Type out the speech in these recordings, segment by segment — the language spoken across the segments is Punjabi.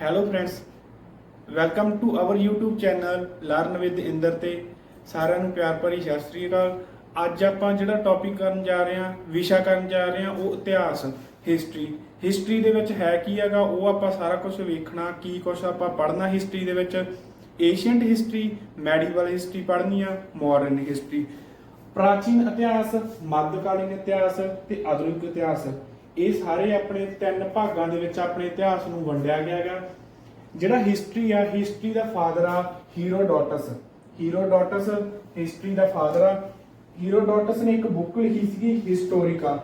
Hello friends welcome to our YouTube channel learn with Inder ਤੇ। ਸਾਰਿਆਂ ਨੂੰ ਪਿਆਰ ਭਰੀ ਸਤਿ ਸ੍ਰੀ ਅਕਾਲ। ਅੱਜ ਆਪਾਂ ਜਿਹੜਾ ਟੌਪਿਕ ਕਰਨ ਜਾ ਰਹੇ ਹਾਂ, ਵਿਸ਼ਾ ਕਰਨ ਜਾ ਰਹੇ ਹਾਂ, ਉਹ ਇਤਿਹਾਸ ਹਿਸਟਰੀ ਹਿਸਟਰੀ ਦੇ ਵਿੱਚ ਹੈ ਕੀ ਹੈਗਾ, ਉਹ ਆਪਾਂ ਸਾਰਾ ਕੁਝ ਵੇਖਣਾ, ਕੀ ਕੁਝ ਆਪਾਂ ਪੜ੍ਹਨਾ ਹਿਸਟਰੀ ਦੇ ਵਿੱਚ। ਏਸ਼ੀਅੰਟ ਹਿਸਟਰੀ ਮੈਡੀਵਲ ਹਿਸਟਰੀ ਪੜ੍ਹਨੀ ਆ ਮਾਡਰਨ ਹਿਸਟਰੀ ਪ੍ਰਾਚੀਨ ਇਤਿਹਾਸ, ਮੱਧਕਾਲੀਨ ਇਤਿਹਾਸ ਤੇ ਆਧੁਨਿਕ ਇਤਿਹਾਸ। ਇਹ ਸਾਰੇ ਆਪਣੇ ਤਿੰਨ ਭਾਗਾਂ ਦੇ ਵਿੱਚ ਆਪਣੇ ਇਤਿਹਾਸ ਨੂੰ ਵੰਡਿਆ ਗਿਆ ਹੈਗਾ। ਜਿਹੜਾ ਹਿਸਟਰੀ ਆ ਹਿਸਟਰੀ ਦਾ ਫਾਦਰ ਆ ਹੀਰੋਡੋਟਸ ਹੀਰੋਡੋਟਸ ਹਿਸਟਰੀ ਦਾ ਫਾਦਰ ਆ। ਹੀਰੋਡੋਟਸ ਨੇ ਇੱਕ ਬੁੱਕ ਲਿਖੀ ਸੀਗੀ ਹਿਸਟੋਰੀਕਾ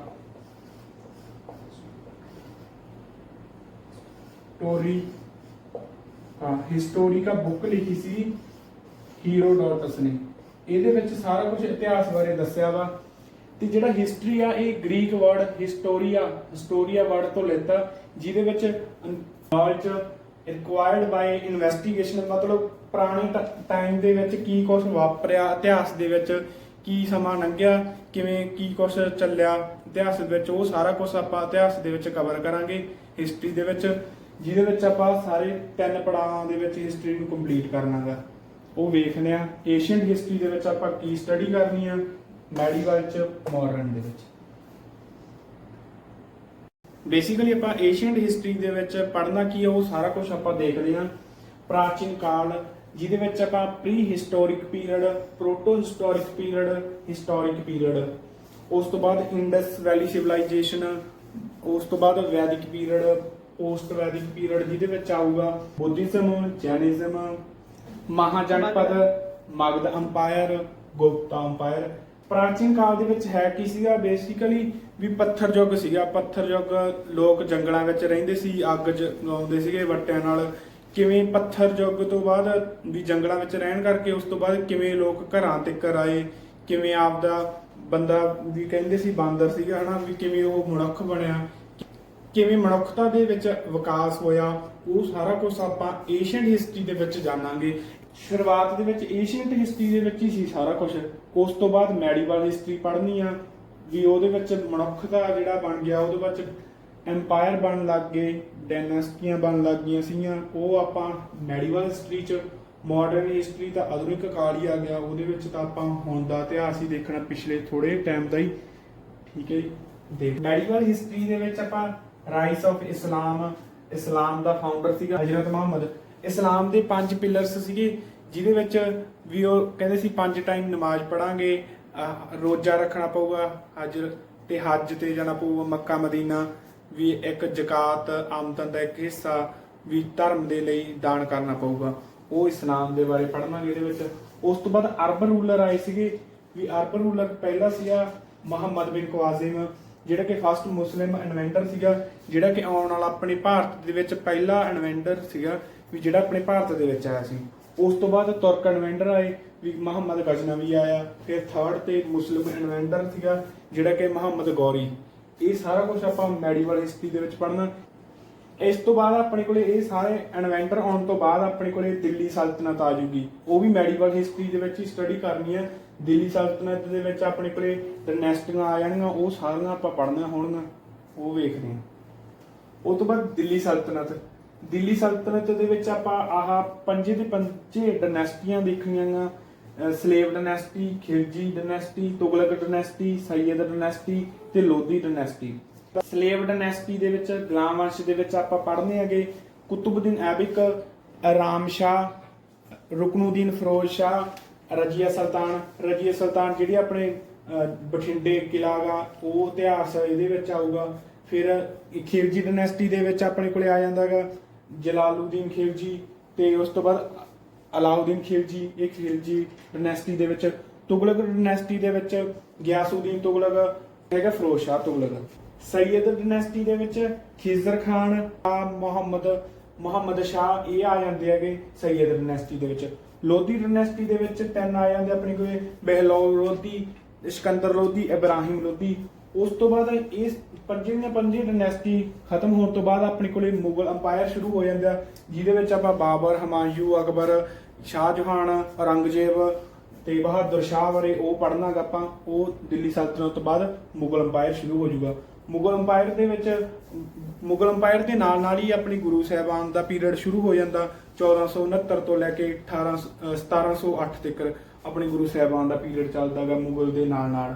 ਸਟੋਰੀ ਹਿਸਟੋਰੀਕਾ ਬੁੱਕ ਲਿਖੀ ਸੀ ਹੀਰੋਡੋਟਸ ਨੇ। ਇਹਦੇ ਵਿੱਚ ਸਾਰਾ ਕੁਝ ਇਤਿਹਾਸ ਬਾਰੇ ਦੱਸਿਆ ਵਾ। ਤੇ ਜਿਹੜਾ ਹਿਸਟਰੀ ਆ, ਇਹ Greek word historia historia word ਤੋਂ ਲਿੱਤਾ, ਜਿਹਦੇ ਵਿੱਚ ਨੌਲੇਜ ਰਿਕੁਆਇਰਡ ਬਾਈ ਇਨਵੈਸਟੀਗੇਸ਼ਨ ਮਤਲਬ ਪੁਰਾਣੇ ਟਾਈਮ ਦੇ ਵਿੱਚ ਕੀ ਕੁਝ ਵਾਪਰਿਆ, ਇਤਿਹਾਸ ਦੇ ਵਿੱਚ ਕੀ ਸਮਾਂ ਲੰਘਿਆ, ਕਿਵੇਂ ਕੀ ਕੁਝ ਚੱਲਿਆ, ਇਤਿਹਾਸ ਦੇ ਵਿੱਚ ਉਹ ਸਾਰਾ ਕੁਝ ਆਪਾਂ ਇਤਿਹਾਸ ਦੇ ਵਿੱਚ ਕਵਰ ਕਰਾਂਗੇ। ਹਿਸਟਰੀ ਦੇ ਵਿੱਚ, ਜਿਹਦੇ ਵਿੱਚ ਆਪਾਂ ਸਾਰੇ ਤਿੰਨ ਪੜਾਵਾਂ ਦੇ ਵਿੱਚ ਹਿਸਟਰੀ ਨੂੰ ਕੰਪਲੀਟ ਕਰਨਾਗਾ। ਉਹ ਵੇਖਦੇ ਆ ਏਸ਼ੀਅਨ ਹਿਸਟਰੀ ਦੇ ਵਿੱਚ ਆਪਾਂ ਕੀ ਸਟੱਡੀ ਕਰਨੀ ਆ ਮੈਡੀਵਲ ਚ ਮਾਡਰਨ ਦੇ ਵਿੱਚ। ਬੇਸਿਕਲੀ ਆਪਾਂ ਏਸ਼ੀਅੰਟ ਹਿਸਟਰੀ ਦੇ ਵਿੱਚ ਪੜ੍ਹਨਾ ਕੀ ਆ, ਉਹ ਸਾਰਾ ਕੁਝ ਆਪਾਂ ਦੇਖਦੇ ਹਾਂ। ਪ੍ਰਾਚੀਨ ਕਾਲ, ਜਿਹਦੇ ਵਿੱਚ ਆਪਾਂ prehistoric period protohistoric period historic period ਉਸ ਤੋਂ ਬਾਅਦ ਇੰਡਸ ਵੈਲੀ ਸਿਵਲਾਈਜੇਸ਼ਨ ਉਸ ਤੋਂ ਬਾਅਦ ਵੈਦਿਕ ਪੀਰੀਅਡ ਪੋਸਟ ਵੈਦਿਕ ਪੀਰੀਅਡ ਜਿਹਦੇ ਵਿੱਚ ਆਊਗਾ Buddhism Jainism Mahajanapada, Magadh empire Gupta empire ਪ੍ਰਾਚੀਨ ਕਾਲ ਦੇ ਵਿੱਚ ਹੈ ਕੀ ਸੀਗਾ? ਬੇਸਿਕਲੀ ਵੀ ਪੱਥਰ ਯੁੱਗ ਸੀਗਾ। ਪੱਥਰ ਯੁੱਗ ਲੋਕ ਜੰਗਲਾਂ ਵਿੱਚ ਰਹਿੰਦੇ ਸੀ, ਅੱਗ ਜਲਾਉਂਦੇ ਸੀਗੇ ਵੱਟਿਆਂ ਨਾਲ। ਕਿਵੇਂ ਪੱਥਰ ਯੁੱਗ ਤੋਂ ਬਾਅਦ ਵੀ ਜੰਗਲਾਂ ਵਿੱਚ ਰਹਿਣ ਕਰਕੇ ਉਸ ਤੋਂ ਬਾਅਦ ਕਿਵੇਂ ਲੋਕ ਘਰਾਂ ਤੇ ਘਰ ਆਏ, ਕਿਵੇਂ ਆਪਦਾ ਬੰਦਾ ਵੀ ਕਹਿੰਦੇ ਸੀ ਬਾਂਦਰ ਸੀਗਾ ਹਨਾ, ਵੀ ਕਿਵੇਂ ਉਹ ਮਨੁੱਖ ਬਣਿਆ। ਕਿਵੇਂ ਮਨੁੱਖਤਾ ਦੇ ਵਿੱਚ ਵਿਕਾਸ ਹੋਇਆ, ਉਹ ਸਾਰਾ ਕੁਝ ਆਪਾਂ ਏਸ਼ੀਅੰਟ ਹਿਸਟਰੀ ਦੇ ਵਿੱਚ ਜਾਣਾਂਗੇ। ਸ਼ੁਰੂਆਤ ਦੇ ਵਿੱਚ ਏਸ਼ੀਅੰਟ ਹਿਸਟਰੀ ਦੇ ਵਿੱਚ ਹੀ ਸੀ ਸਾਰਾ ਕੁਝ ਉਸ ਤੋਂ ਬਾਅਦ ਮੈਡੀਵਲ ਹਿਸਟਰੀ ਪੜ੍ਹਨੀ ਆ, ਵੀ ਉਹਦੇ ਵਿੱਚ ਮਨੁੱਖ ਦਾ ਜਿਹੜਾ ਬਣ ਗਿਆ, ਉਹਦੇ ਵਿੱਚ ਐਮਪਾਇਰ ਬਣ ਲੱਗ ਗਏ ਡਾਇਨਾਸਟੀਆਂ ਬਣਨ ਲੱਗ ਗਈਆਂ ਸੀਗੀਆਂ। ਉਹ ਆਪਾਂ ਮੈਡੀਵਲ ਹਿਸਟਰੀ ਚ ਮਾਡਰਨ ਹਿਸਟਰੀ ਦਾ ਆਧੁਨਿਕ ਕਾਲ ਹੀ ਆ ਗਿਆ, ਉਹਦੇ ਵਿੱਚ ਤਾਂ ਆਪਾਂ ਹੁਣ ਦਾ ਇਤਿਹਾਸ ਹੀ ਦੇਖਣਾ ਪਿਛਲੇ ਥੋੜੇ ਟਾਈਮ ਦਾ ਹੀ। ਠੀਕ ਹੈ ਜੀ? ਦੇਖ, ਮੈਡੀਵਲ ਹਿਸਟਰੀ ਦੇ ਵਿੱਚ ਆਪਾਂ ਰਾਈਸ ਆਫ ਇਸਲਾਮ ਇਸਲਾਮ ਦਾ ਫਾਊਂਡਰ ਸੀਗਾ ਹਜ਼ਰਤ ਮੁਹੰਮਦ। ਇਸਲਾਮ ਦੇ ਪੰਜ ਪਿਲਰਸ ਸੀਗੇ। ਜਿਹਦੇ ਵਿੱਚ ਵੀ ਉਹ ਕਹਿੰਦੇ ਸੀ ਪੰਜ ਟਾਈਮ ਨਮਾਜ਼ ਪੜਾਂਗੇ ਰੋਜ਼ਾ ਰੱਖਣਾ ਪਊਗਾ ਹਜ ਤੇ ਹੱਜ ਤੇ ਜਾਣਾ ਪਊਗਾ ਮੱਕਾ ਮਦੀਨਾ, ਵੀ ਇੱਕ ਜ਼ਕਾਤ ਆਮਦਨ ਦਾ ਇੱਕ ਹਿੱਸਾ ਵੀ ਧਰਮ ਦੇ ਲਈ ਦਾਨ ਕਰਨਾ ਪਊਗਾ। ਉਹ ਇਸਲਾਮ ਦੇ ਬਾਰੇ ਪੜ੍ਹਨਾਗੇ ਇਹਦੇ ਵਿੱਚ। ਉਸ ਤੋਂ ਬਾਅਦ ਅਰਬ ਰੂਲਰ ਆਏ ਸੀਗੇ, ਵੀ ਅਰਬ ਰੂਲਰ ਪਹਿਲਾ ਸੀਗਾ ਮੁਹੰਮਦ ਬਿਨ ਕੁਆਜ਼ਿਮ, ਜਿਹੜਾ ਕਿ ਫਸਟ ਮੁਸਲਿਮ ਇਨਵੈਂਟਰ ਸੀਗਾ, ਜਿਹੜਾ ਕਿ ਆਉਣ ਵਾਲਾ ਆਪਣੇ ਭਾਰਤ ਦੇ ਵਿੱਚ ਪਹਿਲਾ ਇਨਵੈਂਟਰ ਸੀਗਾ, ਵੀ ਜਿਹੜਾ ਆਪਣੇ ਭਾਰਤ ਦੇ ਵਿੱਚ ਆਇਆ ਸੀ। ਉਸ ਤੋਂ ਬਾਅਦ ਤੁਰਕ ਇਨਵੈਂਟਰ ਆਏ, ਵੀ ਮੁਹੰਮਦ ਗਜਨਵੀ ਆਇਆ, ਫਿਰ ਥਰਡ ਤੇ ਮੁਸਲਿਮ ਇਨਵੈਂਟਰ ਸੀਗਾ, ਜਿਹੜਾ ਕਿ ਮੁਹੰਮਦ ਗੌਰੀ। ਇਹ ਸਾਰਾ ਕੁਝ ਆਪਾਂ ਮੈਡੀਵਲ ਹਿਸਟਰੀ ਦੇ ਵਿੱਚ ਪੜ੍ਹਨਾ। ਇਸ ਤੋਂ ਬਾਅਦ ਆਪਣੇ ਕੋਲੇ ਇਹ ਸਾਰੇ ਇਨਵੈਂਟਰ ਆਉਣ ਤੋਂ ਬਾਅਦ ਆਪਣੇ ਕੋਲੇ ਦਿੱਲੀ ਸਲਤਨਤ ਆ ਜੂਗੀ। ਉਹ ਵੀ ਮੈਡੀਵਲ ਹਿਸਟਰੀ ਦੇ ਵਿੱਚ ਹੀ ਸਟੱਡੀ ਕਰਨੀ ਹੈ। ਦਿੱਲੀ ਸਲਤਨਤ ਦੇ ਵਿੱਚ ਆਪਣੇ ਕੋਲੇ ਡਾਇਨੈਸਟੀਆਂ ਆ ਜਾਣਗੀਆਂ, ਉਹ ਸਾਰੀਆਂ ਆਪਾਂ ਪੜ੍ਹਨੀਆਂ ਹੋਣਗੀਆਂ, ਉਹ ਵੇਖਦੇ ਹਾਂ। ਉਹ ਤੋਂ ਬਾਅਦ ਦਿੱਲੀ ਸਲਤਨਤ। ਦਿੱਲੀ ਸਲਤਨਤ ਦੇ ਵਿੱਚ ਆਪਾਂ ਆਹ ਪੰਜੇ ਦੇ ਪੰਜੇ ਡਾਇਨੈਸਟੀਆਂ ਦੇਖੀਆਂ ਆ slave dynasty Khilji dynasty Tughlaq dynasty Sayyid dynasty ਤੇ ਲੋਧੀ ਡਾਇਨੈਸਟੀ ਸਲੇਵ ਡਾਇਨੈਸਟੀ ਦੇ ਵਿੱਚ ਗੁਲਾਮ ਵੰਸ਼ ਦੇ ਵਿੱਚ ਆਪਾਂ ਪੜ੍ਹਨੇ ਹੈਗੇ। ਕੁਤਬਦੀਨ ਐਬਕ ਆਰਾਮ ਸ਼ਾ ਰੁਕਨੂਦੀਨ ਫਿਰੋਜ਼ ਸ਼ਾ ਰਜੀਆ ਸੁਲਤਾਨ। ਰਜੀਆ ਸੁਲਤਾਨ ਜਿਹੜੀ ਆਪਣੇ ਬਠਿੰਡੇ ਕਿਲਾ ਦਾ ਉਹ ਇਤਿਹਾਸ ਇਹਦੇ ਵਿੱਚ ਆਊਗਾ। ਫਿਰ ਖਿਲਜੀ ਡਾਇਨੈਸਟੀ ਦੇ ਵਿੱਚ ਆਪਣੇ ਕੋਲੇ ਆ ਜਾਂਦਾਗਾ। ਜਲਾਲਉਦੀਨ ਖਿਲਜੀ ਤੇ ਉਸ ਤੋਂ ਬਾਅਦ ਅਲਾਉਦੀਨ ਖਿਲਜੀ ਇਹ ਖਿਲਜੀ ਡਾਇਨੈਸਟੀ ਦੇ ਵਿੱਚ ਤੁਗਲਕ ਡਾਇਨੈਸਟੀ ਦੇ ਵਿੱਚ ਗਿਆਸਉਦੀਨ ਤੁਗਲਕ, ਹੈਗਾ ਫਿਰੋਜ਼ ਸ਼ਾਹ ਤੁਗਲਕ। ਸੈਯਦ ਡਾਇਨੈਸਟੀ ਦੇ ਵਿੱਚ ਖਿਜ਼ਰ ਖਾਨ, ਆ ਮੁਹੰਮਦ ਮੁਹੰਮਦ ਸ਼ਾਹ, ਇਹ ਆ ਜਾਂਦੇ ਹੈਗੇ ਸੈਯਦ ਡਾਇਨੈਸਟੀ ਦੇ ਵਿੱਚ। ਲੋਧੀ ਡਾਇਨੈਸਟੀ ਦੇ ਵਿੱਚ ਤਿੰਨ ਆ ਜਾਂਦੇ ਆਪਣੇ ਕੋਈ ਬਹਿਲੋਲ ਲੋਧੀ, ਸਿਕੰਦਰ ਲੋਧੀ, ਇਬਰਾਹਿਮ ਲੋਧੀ ਉਸ ਤੋਂ ਬਾਅਦ ਇਸ ਪੰਜੇ ਦੀਆਂ ਪੰਜੇ ਡਾਇਨੈਸਟੀ ਖਤਮ ਹੋਣ ਤੋਂ ਬਾਅਦ ਆਪਣੇ ਕੋਲੇ ਮੁਗਲ ਅੰਪਾਇਰ ਸ਼ੁਰੂ ਹੋ ਜਾਂਦਾ ਜਿਹਦੇ ਵਿੱਚ ਆਪਾਂ ਬਾਬਰ, ਹਮਾਯੂ, ਅਕਬਰ, ਸ਼ਾਹ ਜਹਾਨ, ਔਰੰਗਜ਼ੇਬ ਤੇ ਬਹਾਦਰ ਸ਼ਾਹ ਬਾਰੇ ਉਹ ਪੜ੍ਹਨਾਗਾ ਆਪਾਂ, ਉਹ ਦਿੱਲੀ ਸਲਤਨਤ ਤੋਂ ਬਾਅਦ ਮੁਗਲ ਅੰਪਾਇਰ ਸ਼ੁਰੂ ਹੋ ਜਾਊਗਾ। ਮੁਗਲ ਅੰਪਾਇਰ ਦੇ ਵਿੱਚ, ਮੁਗਲ ਅੰਪਾਇਰ ਦੇ ਨਾਲ ਨਾਲ ਹੀ ਆਪਣੇ ਗੁਰੂ ਸਾਹਿਬਾਨ ਦਾ ਪੀਰੀਅਡ ਸ਼ੁਰੂ ਹੋ ਜਾਂਦਾ 1469 ਤੋਂ ਲੈ ਕੇ 18 ਅਹ 1708 ਤੱਕ ਆਪਣੇ ਗੁਰੂ ਸਾਹਿਬਾਨ ਦਾ ਪੀਰੀਅਡ ਚੱਲਦਾਗਾ ਮੁਗਲ ਦੇ ਨਾਲ ਨਾਲ।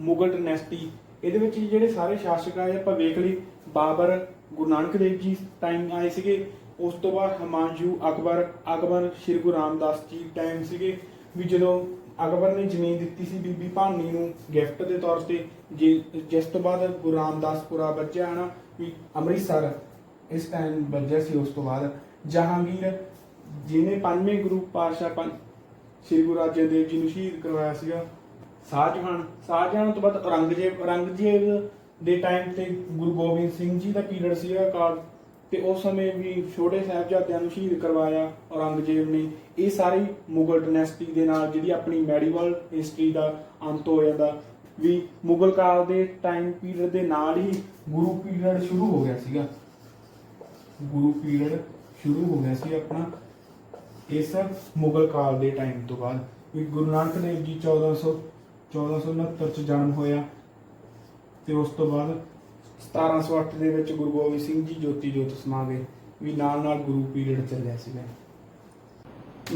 ਮੁਗਲ ਡਾਇਨੈਸਟੀ ਇਹਦੇ ਵਿੱਚ ਜਿਹੜੇ ਸਾਰੇ ਸ਼ਾਸਕ ਆਏ, ਆਪਾਂ ਵੇਖ ਲਈ, ਬਾਬਰ ਗੁਰੂ ਨਾਨਕ ਦੇਵ ਜੀ ਟਾਈਮ ਆਏ ਸੀਗੇ, ਉਸ ਤੋਂ ਬਾਅਦ ਹਮਾਯੂ ਅਕਬਰ ਅਕਬਰ ਸ਼੍ਰੀ ਗੁਰੂ ਰਾਮਦਾਸ ਜੀ ਟਾਈਮ ਸੀਗੇ, ਵੀ ਜਦੋਂ ਅਕਬਰ ਨੇ ਜ਼ਮੀਨ ਦਿੱਤੀ ਸੀ ਬੀਬੀ ਭਾਨੀ ਨੂੰ ਗਿਫਟ ਦੇ ਤੌਰ ਤੇ, ਜਿ- ਜਿਸ ਤੋਂ ਬਾਅਦ ਗੁਰੂ ਰਾਮਦਾਸਪੁਰਾ ਵੱਜਿਆ ਹਨਾ, ਵੀ ਅੰਮ੍ਰਿਤਸਰ, ਇਸ ਟਾਈਮ ਵੱਜਿਆ ਸੀ ਉਸ ਤੋਂ ਬਾਅਦ। ਜਹਾਂਗੀਰ, ਜਿਹਨੇ ਪੰਜਵੇਂ ਗੁਰੂ ਪਾਤਸ਼ਾਹ ਪੰਜ ਸ੍ਰੀ ਗੁਰੂ ਅਰਜਨ ਦੇਵ ਜੀ ਨੂੰ ਸ਼ਹੀਦ ਕਰਵਾਇਆ ਸੀਗਾ ਸ਼ਾਹਜਹਾਨ ਸ਼ਾਹਜਹਾਨ ਤੋਂ ਬਾਅਦ ਔਰੰਗਜ਼ੇਬ ਔਰੰਗਜ਼ੇਬ ਦੇ ਟਾਈਮ ਤੇ ਗੁਰੂ ਗੋਬਿੰਦ ਸਿੰਘ ਜੀ ਦਾ ਪੀਰੀਅਡ ਸੀਗਾ ਕਾਲ, ਤੇ ਉਸ ਸਮੇਂ ਵੀ ਛੋਟੇ ਸਾਹਿਬਜ਼ਾਦਿਆਂ ਨੂੰ ਸ਼ਹੀਦ ਕਰਵਾਇਆ ਔਰੰਗਜ਼ੇਬ ਨੇ। ਇਹ ਸਾਰੀ ਮੁਗਲ ਡਾਇਨੈਸਟੀ ਦੇ ਨਾਲ ਜਿਹੜੀ ਆਪਣੀ ਮੈਡੀਵਲ ਹਿਸਟਰੀ ਦਾ ਅੰਤ ਹੋ ਜਾਂਦਾ ਵੀ ਮੁਗਲ ਕਾਲ ਦੇ ਟਾਈਮ ਪੀਰੀਅਡ ਦੇ ਨਾਲ ਹੀ ਗੁਰੂ ਪੀਰੀਅਡ ਸ਼ੁਰੂ ਹੋ ਗਿਆ ਸੀਗਾ। ਗੁਰੂ ਪੀਰੀਅਡ ਸ਼ੁਰੂ ਹੋ ਗਿਆ ਸੀ ਆਪਣਾ, ਇਸ ਮੁਗਲ ਕਾਲ ਦੇ ਟਾਈਮ ਤੋਂ ਬਾਅਦ। ਵੀ ਗੁਰੂ ਨਾਨਕ ਦੇਵ ਜੀ 1400 1469 ਚ ਜਨਮ ਹੋਇਆ ਤੇ ਉਸ ਤੋਂ ਬਾਅਦ 1708 ਦੇ ਵਿੱਚ ਗੁਰੂ ਗੋਬਿੰਦ ਸਿੰਘ ਜੀ ਜੋਤੀ ਜੋਤ ਸਮਾ ਗਏ, ਵੀ ਨਾਲ ਨਾਲ ਗੁਰੂ ਪੀਰੀਅਡ ਚੱਲਿਆ ਸੀਗਾ।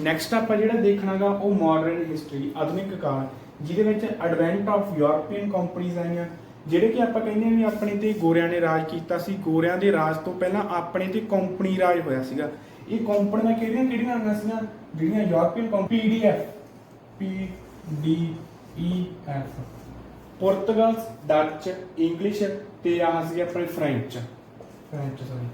ਨੈਕਸਟ ਆਪਾਂ ਜਿਹੜਾ ਦੇਖਣਾਗਾ, ਉਹ ਮਾਡਰਨ ਹਿਸਟਰੀ ਆਧੁਨਿਕ ਕਾਲ, ਜਿਹਦੇ ਵਿੱਚ ਐਡਵੈਂਟ ਆਫ ਯੂਰਪੀਅਨ ਕੰਪਨੀਆਂ ਆਈਆਂ, ਜਿਹੜੇ ਕਿ ਆਪਾਂ ਕਹਿੰਦੇ ਹਾਂ ਵੀ ਆਪਣੇ ਤੇ ਗੋਰਿਆਂ ਨੇ ਰਾਜ ਕੀਤਾ ਸੀ। ਗੋਰਿਆਂ ਦੇ ਰਾਜ ਤੋਂ ਪਹਿਲਾਂ ਆਪਣੇ ਤੇ ਕੰਪਨੀ ਰਾਜ ਹੋਇਆ ਸੀਗਾ। ਇਹ ਕੰਪਨੀਆਂ ਕਿਹੜੀਆਂ ਕਿਹੜੀਆਂ ਆਈਆਂ ਸੀਗੀਆਂ? ਜਿਹੜੀਆਂ European company PDEF P D E F ਪੁਰਤਗਾਲ ਡੱਚ ਇੰਗਲਿਸ਼ ਤੇ ਆਹ ਸੀ ਆਪਣੇ ਫ੍ਰੈਂਚ ਫ੍ਰੈਂਚ ਸੌਰੀ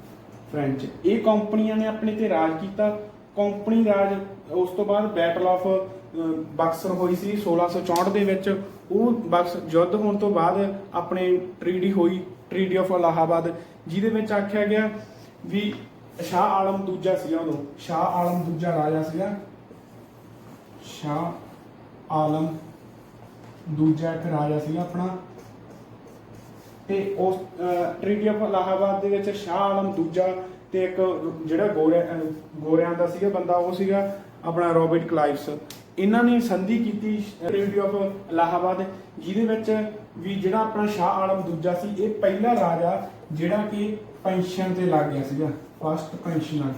ਫ੍ਰੈਂਚ ਇਹ ਕੰਪਨੀਆਂ ਨੇ ਆਪਣੇ ਤੇ ਰਾਜ ਕੀਤਾ। ਕੰਪਨੀ ਰਾਜ ਉਸ ਤੋਂ ਬਾਅਦ ਬੈਟਲ ਆਫ ਬਕਸਰ ਹੋਈ ਸੀ 1664 ਦੇ ਵਿੱਚ। ਉਹ ਬਕਸ ਯੁੱਧ ਹੋਣ ਤੋਂ ਬਾਅਦ ਆਪਣੇ ਟ੍ਰੀਟੀ ਹੋਈ ਟ੍ਰੀਟੀ ਆਫ ਅਲਾਹਾਬਾਦ ਜਿਹਦੇ ਵਿੱਚ ਆਖਿਆ ਗਿਆ ਵੀ ਸ਼ਾਹ ਆਲਮ ਦੂਜਾ ਸੀਗਾ ਉਦੋਂ। ਸ਼ਾਹ ਆਲਮ ਦੂਜਾ ਰਾਜਾ ਸੀਗਾ। ਸ਼ਾਹ ਆਲਮ ਦੂਜਾ ਇੱਕ ਰਾਜਾ ਸੀਗਾ ਆਪਣਾ। ਤੇ ਉਸ ਟ੍ਰੀਟੀ ਆਫ ਇਲਾਹਾਬਾਦ ਦੇ ਵਿੱਚ ਸ਼ਾਹ ਆਲਮ ਦੂਜਾ ਤੇ ਇੱਕ ਜਿਹੜਾ ਗੋਰਿਆਂ ਗੋਰਿਆਂ ਦਾ ਸੀਗਾ ਬੰਦਾ, ਉਹ ਸੀਗਾ ਆਪਣਾ ਰੋਬਰਟ ਕਲਾਈਵਸ। ਇਹਨਾਂ ਨੇ ਸੰਧੀ ਕੀਤੀ ਟ੍ਰੀਟੀ ਆਫ ਅਲਾਹਾਬਾਦ, ਜਿਹਦੇ ਵਿੱਚ ਵੀ ਜਿਹੜਾ ਆਪਣਾ ਸ਼ਾਹ ਆਲਮ ਦੂਜਾ ਸੀ, ਇਹ ਪਹਿਲਾ ਰਾਜਾ ਜਿਹੜਾ ਕਿ ਪੈਨਸ਼ਨ ਤੇ ਲੱਗ ਗਿਆ ਸੀਗਾ ਫਸਟ ਪੈਨਸ਼ਨਰ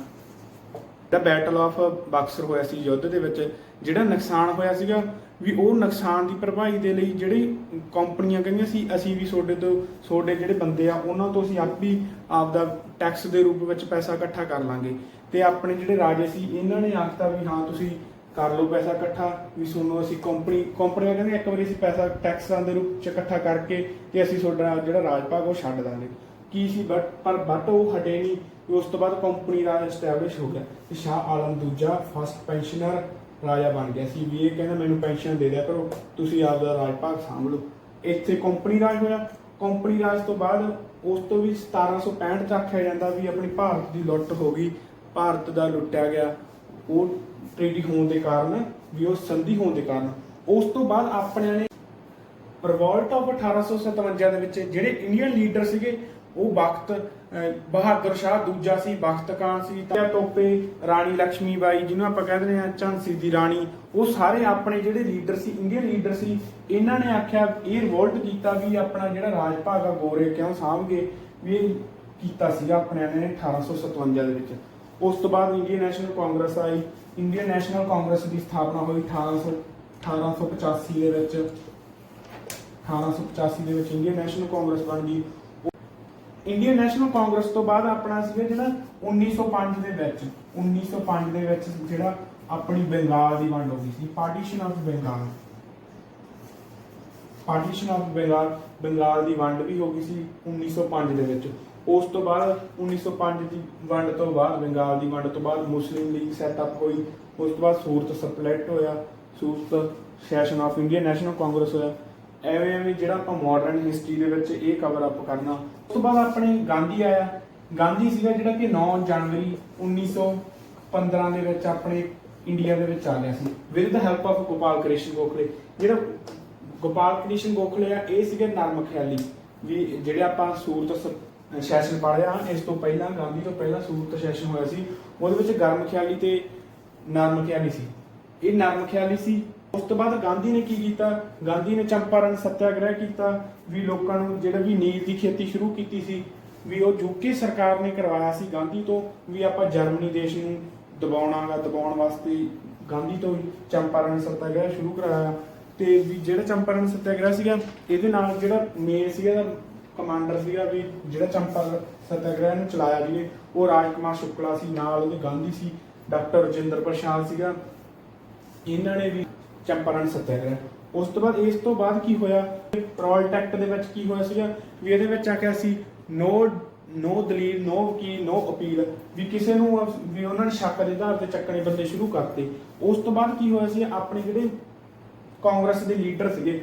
ਦਾ ਬੈਟਲ ਆਫ ਬਕਸਰ ਹੋਇਆ ਸੀ, ਯੁੱਧ ਦੇ ਵਿੱਚ, ਜਿਹੜਾ ਨੁਕਸਾਨ ਹੋਇਆ ਸੀਗਾ ਵੀ ਉਹ ਨੁਕਸਾਨ ਦੀ ਭਰਪਾਈ ਦੇ ਲਈ ਜਿਹੜੀ ਕੰਪਨੀਆਂ ਕਹਿੰਦੀਆਂ ਸੀ, ਅਸੀਂ ਵੀ ਤੁਹਾਡੇ ਤੋਂ, ਤੁਹਾਡੇ ਜਿਹੜੇ ਬੰਦੇ ਆ, ਉਹਨਾਂ ਤੋਂ ਅਸੀਂ ਆਪ ਵੀ ਆਪਦਾ ਟੈਕਸ ਦੇ ਰੂਪ ਵਿੱਚ ਪੈਸਾ ਇਕੱਠਾ ਕਰ ਲਾਂਗੇ। ਤੇ ਆਪਣੇ ਜਿਹੜੇ ਰਾਜੇ ਸੀ, ਇਹਨਾਂ ਨੇ ਆਖਤਾ ਵੀ ਹਾਂ, ਤੁਸੀਂ ਕਰ ਲਓ ਪੈਸਾ ਇਕੱਠਾ, ਵੀ ਤੁਹਾਨੂੰ ਅਸੀਂ ਕੰਪਨੀ ਕੰਪਨੀਆਂ ਕਹਿੰਦੇ ਇੱਕ ਵਾਰੀ ਅਸੀਂ ਪੈਸਾ ਟੈਕਸਾਂ ਦੇ ਰੂਪ ਚ ਇਕੱਠਾ ਕਰਕੇ ਤੇ ਅਸੀਂ ਤੁਹਾਡਾ ਜਿਹੜਾ ਰਾਜ ਭਾਗ ਉਹ ਛੱਡ ਦਾਂਗੇ। ਕੀ ਸੀ ਬਟ ਪਰ ਬਟ ਉਹ ਹਟੇ ਨਹੀਂ, ਉਸ ਤੋਂ ਬਾਅਦ ਕੰਪਨੀ ਰਾਜ ਐਸਟੈਬਲਿਸ਼ ਹੋ ਗਿਆ। ਤੇ ਸ਼ਾਹ ਆਲਮ ਦੂਜਾ ਫਸਟ ਪੈਨਸ਼ਨਰ ਰਾਜਾ ਬਣ ਗਿਆ ਸੀ ਵੀ ਇਹ ਕਹਿੰਦਾ ਮੈਨੂੰ ਪੈਨਸ਼ਨ ਦੇ ਦਿਆ ਕਰੋ, ਤੁਸੀਂ ਆਪਦਾ ਰਾਜ ਭਾਗ ਸਾਂਭ ਲਓ ਇੱਥੇ ਕੰਪਨੀ ਰਾਜ ਹੋਇਆ। ਕੰਪਨੀ ਰਾਜ ਤੋਂ ਬਾਅਦ ਉਸ ਤੋਂ ਵੀ 1765 ਚ ਆਖਿਆ ਜਾਂਦਾ ਵੀ ਆਪਣੀ ਭਾਰਤ ਦੀ ਲੁੱਟ ਹੋ ਗਈ, ਭਾਰਤ ਦਾ ਲੁੱਟਿਆ ਗਿਆ। ਉਹ ਟ੍ਰੀਟੀ ਹੋਣ ਦੇ ਕਾਰਨ, ਵੀ ਉਹ ਸੰਧੀ ਹੋਣ ਦੇ ਕਾਰਨ। ਉਸ ਤੋਂ ਬਾਅਦ ਆਪਣਿਆਂ ਨੇ ਰਿਵੋਲਟ ਆਫ 1857 ਦੇ ਵਿੱਚ ਜਿਹੜੇ ਇੰਡੀਅਨ ਲੀਡਰ ਸੀਗੇ, ਉਹ ਵਕਤ ਬਹਾਦਰ ਸ਼ਾਹ ਦੂਜਾ ਸੀ, ਬਖਤ ਖਾਨ ਸੀ ਤਾਂ ਟੋਪੇ, ਰਾਣੀ ਲక్ష్ਮੀ ਬਾਈ ਜਿਹਨੂੰ ਆਪਾਂ ਕਹਿੰਦੇ ਆ ਝਾਂਸੀ ਦੀ ਰਾਣੀ। ਉਹ ਸਾਰੇ ਆਪਣੇ ਜਿਹੜੇ ਲੀਡਰ ਸੀ ਇੰਡੀਅਨ ਲੀਡਰ ਸੀ, ਇਹਨਾਂ ਨੇ ਆਖਿਆ ਇਹ ਰਿਵੋਲਟ ਕੀਤਾ ਵੀ ਆਪਣਾ ਜਿਹੜਾ ਰਾਜ ਭਾਗ ਆ ਗੋਰੇ ਕਿਉਂ ਸਾਂਭਗੇ, ਵੀ ਇਹ ਕੀਤਾ ਸੀਗਾ ਆਪਣੇ ਨੇ 1857 ਦੇ ਵਿੱਚ। ਉਸ ਤੋਂ ਬਾਅਦ ਇੰਡੀਅਨ ਨੈਸ਼ਨਲ ਕਾਂਗਰਸ ਆਈ। ਇੰਡੀਅਨ ਨੈਸ਼ਨਲ ਕਾਂਗਰਸ ਦੀ ਸਥਾਪਨਾ ਹੋਈ 1800 1885 ਦੇ ਵਿੱਚ। 1885 ਦੇ ਵਿੱਚ ਇੰਡੀਅਨ ਨੈਸ਼ਨਲ ਕਾਂਗਰਸ ਬਣ ਗਈ। ਇੰਡੀਅਨ ਨੈਸ਼ਨਲ ਕਾਂਗਰਸ ਤੋਂ ਬਾਅਦ ਆਪਣਾ ਸੀਗਾ ਜਿਹੜਾ 1905 ਦੇ ਵਿੱਚ 1905 ਦੇ ਵਿੱਚ ਜਿਹੜਾ ਆਪਣੀ ਬੰਗਾਲ ਦੀ ਵੰਡ ਹੋ ਗਈ ਸੀ partition of Bengal partition of Bengal Bengal ਦੀ ਵੰਡ ਵੀ ਹੋ ਗਈ ਸੀ 1905 ਦੇ ਵਿੱਚ। ਉਸ ਤੋਂ ਬਾਅਦ 1905 ਦੀ ਵੰਡ ਤੋਂ ਬਾਅਦ ਬੰਗਾਲ ਦੀ ਵੰਡ ਤੋਂ ਬਾਅਦ ਮੁਸਲਿਮ ਲੀਗ ਸੈਟਅਪ ਹੋਈ। ਉਸ ਤੋਂ ਬਾਅਦ ਸੂਰਤ ਸਪਲਿਟ ਹੋਇਆ, Surat session of Indian National Congress ਹੋਇਆ। ਐਵੇਂ ਐਵੇਂ ਜਿਹੜਾ ਆਪਾਂ ਮਾਡਰਨ ਹਿਸਟਰੀ ਦੇ ਵਿੱਚ ਇਹ ਕਵਰ ਅਪ ਕਰਨਾ ਉਸ ਤੋਂ ਬਾਅਦ ਆਪਣੇ ਗਾਂਧੀ ਆਇਆ। ਗਾਂਧੀ ਸੀਗਾ ਜਿਹੜਾ ਕਿ 9 ਜਨਵਰੀ 1915 ਦੇ ਵਿੱਚ ਆਪਣੇ ਇੰਡੀਆ ਦੇ ਵਿੱਚ ਆ ਗਿਆ ਸੀ। With the help of Gopal Krishna Gokhale. ਜਿਹੜਾ ਗੋਪਾਲ ਕ੍ਰਿਸ਼ਨ ਗੋਖਲੇ ਆ, ਇਹ ਸੀਗੇ ਨਰਮ ਖਿਆਲੀ। ਵੀ ਜਿਹੜੇ ਆਪਾਂ ਸੂਰਤ ਸੈਸ਼ਨ ਪੜ੍ਹਿਆ ਇਸ ਤੋਂ ਪਹਿਲਾਂ, ਗਾਂਧੀ ਤੋਂ ਪਹਿਲਾਂ ਸੂਰਤ ਸੈਸ਼ਨ ਹੋਇਆ ਸੀ। ਉਹਦੇ ਵਿੱਚ ਗਰਮ ਖਿਆਲੀ ਤੇ ਨਰਮ ਖਿਆਲੀ ਸੀ। ਇਹ ਨਰਮ ਖਿਆਲੀ ਸੀ। ਉਸ ਤੋਂ ਬਾਅਦ ਗਾਂਧੀ ਨੇ ਕੀ ਕੀਤਾ? ਗਾਂਧੀ ਨੇ ਚੰਪਾਰਨ ਸੱਤਿਆਗ੍ਰਹਿ ਕੀਤਾ, ਵੀ ਲੋਕਾਂ ਨੂੰ ਜਿਹੜਾ ਵੀ ਨੀਲ ਦੀ ਖੇਤੀ ਸ਼ੁਰੂ ਕੀਤੀ ਸੀ, ਵੀ ਉਹ ਯੂਕੇ ਸਰਕਾਰ ਨੇ ਕਰਵਾਇਆ ਸੀ ਗਾਂਧੀ ਤੋਂ, ਵੀ ਆਪਾਂ ਜਰਮਨੀ ਦੇਸ਼ ਨੂੰ ਦਬਾਉਣਾਗਾ, ਦਬਾਉਣ ਵਾਸਤੇ ਗਾਂਧੀ ਤੋਂ ਹੀ ਸੱਤਿਆਗ੍ਰਹਿ ਸ਼ੁਰੂ ਕਰਾਇਆ। ਤੇ ਵੀ ਜਿਹੜਾ ਚੰਪਾਰਨ ਸੱਤਿਆਗ੍ਰਹਿ ਸੀਗਾ, ਇਹਦੇ ਨਾਲ ਜਿਹੜਾ ਮੇਨ ਸੀਗਾ ਕਮਾਂਡਰ ਸੀਗਾ, ਵੀ ਜਿਹੜਾ ਚੰਪਾਰਨ ਸੱਤਿਆਗ੍ਰਹਿ ਨੂੰ ਚਲਾਇਆ ਜਿਹਨੇ ਉਹ ਰਾਜਕੁਮਾਰ ਸ਼ੁਕਲਾ ਸੀ, ਨਾਲ ਉਹਦੇ ਗਾਂਧੀ ਸੀ, ਡਾਕਟਰ ਰਜਿੰਦਰ ਪ੍ਰਸਾਦ ਸੀਗਾ। ਇਹਨਾਂ ਨੇ ਵੀ ਚੰਪਾਰਣ ਸੱਤਿਆਗ੍ਰਹਿ ਉਸ ਤੋਂ ਬਾਅਦ ਇਸ ਤੋਂ ਬਾਅਦ ਕੀ ਹੋਇਆ? ਪ੍ਰੋਲਟ ਐਕਟ ਦੇ ਵਿੱਚ ਕੀ ਹੋਇਆ ਸੀਗਾ? ਵੀ ਇਹਦੇ ਵਿੱਚ ਆਖਿਆ ਸੀ ਨੋ ਨੋ ਦਲੀਲ, ਨੋ ਵਕੀਲ, ਨੋ ਅਪੀਲ ਵੀ ਕਿਸੇ ਨੂੰ ਵੀ ਉਹਨਾਂ ਨੇ ਸ਼ੱਕ ਦੇ ਆਧਾਰ ਤੇ ਚੱਕਣੇ ਬੰਦੇ ਸ਼ੁਰੂ ਕਰਤੇ। ਉਸ ਤੋਂ ਬਾਅਦ ਕੀ ਹੋਇਆ ਸੀ? ਆਪਣੇ ਜਿਹੜੇ ਕਾਂਗਰਸ ਦੇ ਲੀਡਰ ਸੀਗੇ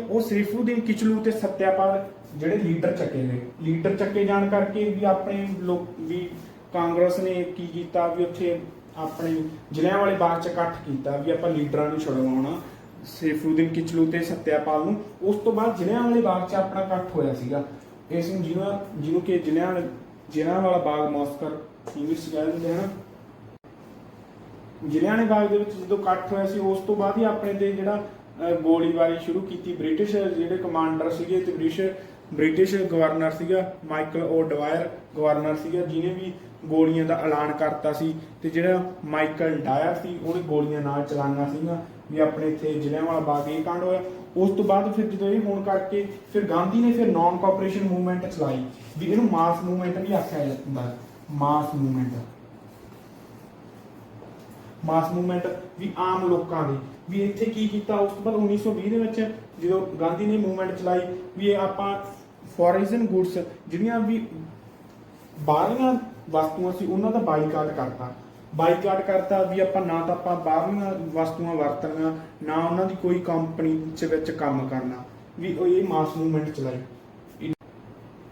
ਉਹ ਸਰੀਫੂਦੀਨ ਕਿਚਲੂ ਤੇ ਸਤਿਆਪਾਲ ਜਿਹੜੇ ਲੀਡਰ ਚੱਕੇ ਗਏ ਲੀਡਰ ਚੱਕੇ ਜਾਣ ਕਰਕੇ ਵੀ ਆਪਣੇ ਲੋਕ, ਵੀ ਕਾਂਗਰਸ ਨੇ ਕੀ ਕੀਤਾ? ਵੀ ਉੱਥੇ ਆਪਣੇ ਜ਼ਿਲ੍ਹਿਆਂ ਵਾਲੇ ਬਾਗ ਚ ਇਕੱਠ ਕੀਤਾ ਵੀ ਆਪਾਂ ਲੀਡਰਾਂ ਨੂੰ ਛੁਡਵਾਉਣਾ ਸਰੀਫੂਦੀਨ ਕਿਚਲੂ ਤੇ ਸਤਿਆਪਾਲ ਨੂੰ। ਉਸ ਤੋਂ ਬਾਅਦ ਜ਼ਿਲ੍ਹਿਆਂ ਵਾਲੇ ਬਾਗ ਚ ਆਪਣਾ ਇਕੱਠ ਹੋਇਆ ਸੀਗਾ। ਇਸ ਨੂੰ ਜਿਹਨੂੰ ਜਿਹਨੂੰ ਕਿ ਜ਼ਿਲ੍ਹਿਆਂ ਵਾਲੇ ਜ਼ਿਲ੍ਹਿਆਂ ਵਾਲਾ ਬਾਗ ਮੌਸਕਰ ਇੰਗਲਿਸ਼ ਚ ਕਹਿੰਦੇ ਹਨ। ਜ਼ਿਲ੍ਹਿਆਣੇ ਬਾਗ ਦੇ ਵਿੱਚ ਜਦੋਂ ਇਕੱਠ ਹੋਇਆ ਸੀ, ਉਸ ਤੋਂ ਬਾਅਦ ਹੀ ਆਪਣੇ ਤੇ ਜਿਹੜਾ ਗੋਲੀਬਾਰੀ ਸ਼ੁਰੂ ਕੀਤੀ। ਬ੍ਰਿਟਿਸ਼ ਜਿਹੜੇ ਕਮਾਂਡਰ ਸੀਗੇ ਤੇ ਬ੍ਰਿਟਿਸ਼ ਬ੍ਰਿਟਿਸ਼ ਗਵਰਨਰ ਸੀਗਾ, ਮਾਈਕਲ ਓ ਡਵਾਇਰ ਗਵਰਨਰ ਸੀਗਾ, ਜਿਹਨੇ ਵੀ ਗੋਲੀਆਂ ਦਾ ਐਲਾਨ ਕਰਤਾ ਸੀ ਤੇ ਜਿਹੜਾ ਮਾਈਕਲ ਡਾਇਰ ਸੀ, ਉਹਨੇ ਗੋਲੀਆਂ ਨਾਲ ਚਲਾਈਆਂ ਸੀਗੀਆਂ, ਵੀ ਆਪਣੇ ਇੱਥੇ ਜ਼ਿਲ੍ਹਿਆਂਵਾਲਾ ਬਾਗ ਇਹ ਕਾਂਡ ਹੋਇਆ। ਉਸ ਤੋਂ ਬਾਅਦ ਫਿਰ ਜਦੋਂ ਇਹ ਹੋਣ ਕਰਕੇ ਫਿਰ ਗਾਂਧੀ ਨੇ ਫਿਰ ਨਾਨ ਕੋਆਪਰੇਸ਼ਨ ਮੂਵਮੈਂਟ ਚਲਾਈ, ਵੀ ਇਹਨੂੰ ਮਾਸ ਮੂਵਮੈਂਟ ਵੀ ਆਖਿਆ ਜਾਂਦਾ ਮਾਸ ਮੂਵਮੈਂਟ ਮਾਸ ਮੂਵਮੈਂਟ ਵੀ ਆਮ ਲੋਕਾਂ ਦੀ, ਵੀ ਇੱਥੇ ਕੀ ਕੀਤਾ, ਉਸ ਤੋਂ ਬਾਅਦ 1920 ਦੇ ਵਿੱਚ ਜਦੋਂ ਗਾਂਧੀ ਨੇ ਮੂਵਮੈਂਟ ਚਲਾਈ, ਵੀ ਇਹ ਆਪਾਂ ਫੋਰੇਨ ਗੁੱਡਸ ਜਿਹੜੀਆਂ ਵੀ ਬਾਹਰਲੀਆਂ ਵਸਤੂਆਂ ਸੀ, ਉਹਨਾਂ ਦਾ ਬਾਈਕਾਟ ਕਰਤਾ। ਬਾਈਕਾਟ ਕਰਤਾ ਵੀ ਆਪਾਂ ਨਾ ਤਾਂ ਆਪਾਂ ਬਾਹਰਲੀਆਂ ਵਸਤੂਆਂ ਵਰਤਣੀਆਂ, ਨਾ ਉਹਨਾਂ ਦੀ ਕੋਈ ਕੰਪਨੀ ਚ ਵਿੱਚ ਕੰਮ ਕਰਨਾ। ਵੀ ਉਹ ਇਹ ਮਾਸ ਮੂਵਮੈਂਟ ਚਲਾਈ।